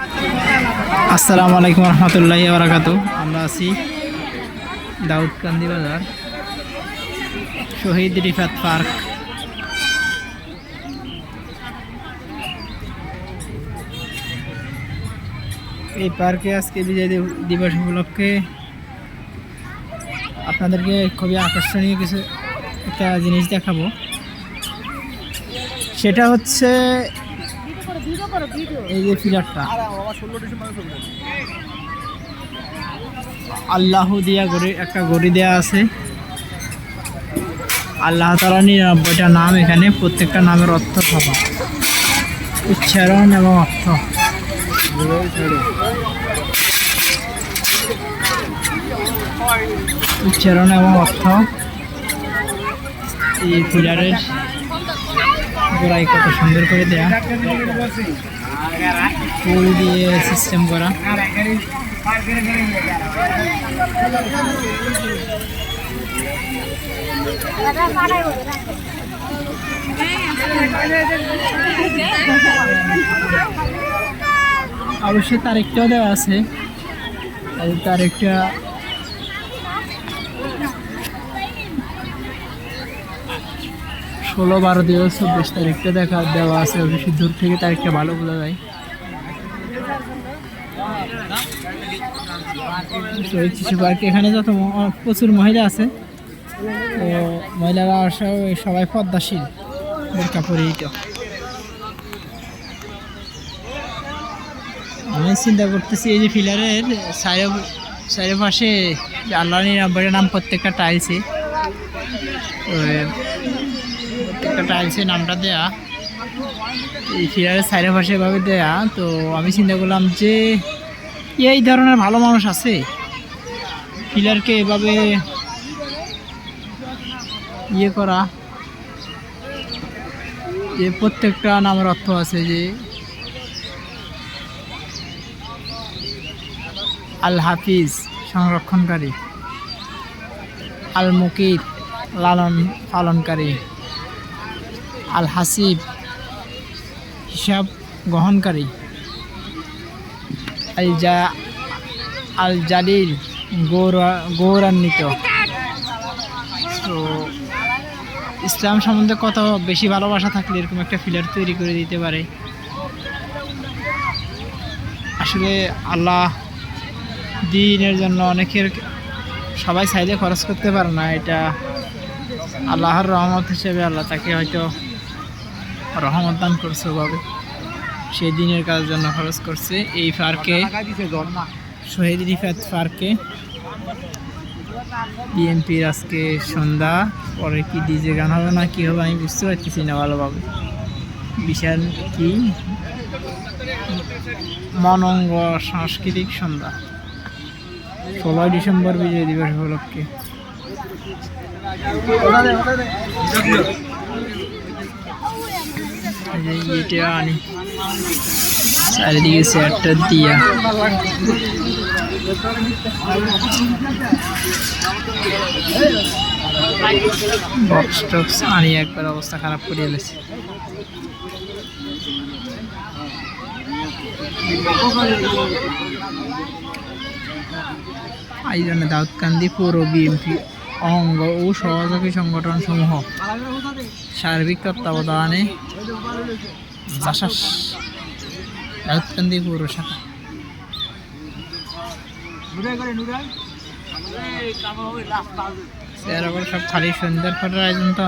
আসসালামু আলাইকুম রহমতুল্লাহি বারাকাত আমরা আছি দাউদকান্দি বাজার, শহীদ রিফাত পার্ক। এই পার্কে আজকে বিজয় দিব- দিবস উপলক্ষে আপনাদেরকে খুবই আকর্ষণীয় কিছু একটা জিনিস দেখাবো। সেটা হচ্ছে এই যে ফিলারটা আল্লাহ দিয়া গড়ি একটা গড়ি দেয়া আছে। আল্লাহ তালা নিরানব্বইটা নাম এখানে প্রত্যেকটা নামের অর্থ পাবা উচ্চারণ এবং অর্থ। উচ্চারণ এবং অর্থ। এই ফিলারের গোড়াই কত সুন্দর করে দেয়া। ফুল দিয়ে সিস্টেম করা। অবশ্যই তারিখটাও দেওয়া আছে। এই তারিখটা ষোলো বারো দিয়ে চব্বিশ তারিখটা দেখা দেওয়া আছে বেশি দূর থেকে, তারিখটা ভালো বোঝা যায়। শিশু এখানে যত প্রচুর মহিলা আছে, তো মহিলারা সবাই পদ্মাশীল বোরকা পরিহিত। আমি চিন্তা করতেছি, এই যে ফিলারের চারি চারিপাশে যে আল্লাহ নাম প্রত্যেকটা টাইলসে তো প্রত্যেকটা টাইলসে নামটা দেয়া। এই ফিলারের চারিপাশে এভাবে দেয়া, তো আমি চিন্তা করলাম যে এই ধরনের ভালো মানুষ আছে? ফিলারকে এভাবে ইয়ে করা। যে প্রত্যেকটা নামের অর্থ আছে যে, আল হাফিজ, সংরক্ষণকারী। আল মুকিত লালন পালনকারী আল হাসিব হিসাব গ্রহণকারী আল জা আল জালিল গৌরা- গৌরান্বিত। তো ইসলাম সম্বন্ধে কত বেশি ভালোবাসা থাকলে এরকম একটা ফিলার তৈরি করে দিতে পারে। আসলে আল্লাহ দিনের জন্য অনেকের সবাই চাইলে খরচ করতে পারে না, এটা আল্লাহর রহমত হিসেবে আল্লাহ তাকে হয়তো রহমত দান করছে ভাবে সেই দিনের কাজের জন্য খরচ করছে। এই পার্কে শহীদ রিফাত পার্কে বিএনপির আজকে সন্ধ্যা, পরে কি ডিজে গান হবে না কি হবে আমি বুঝতে পারতেছি না ভালোভাবে। বিশাল কি? মনঙ্গ সাংস্কৃতিক সন্ধ্যা। ষোলোই ডিসেম্বর বিজয় দিবস উপলক্ষে। এই যে ইয়েটা আনি চারিদিকে চেয়ারটা দিয়া বক্স টক্স আনি একবার অবস্থা খারাপ করে এলেছে এই জন্য দাউদকান্দি পৌর বিএনপি অঙ্গ ও সহযোগী সংগঠন সমূহ সার্বিক তত্ত্বাবধানে পৌর শাখা সব খালি সন্ধ্যার পরের আয়োজন তো।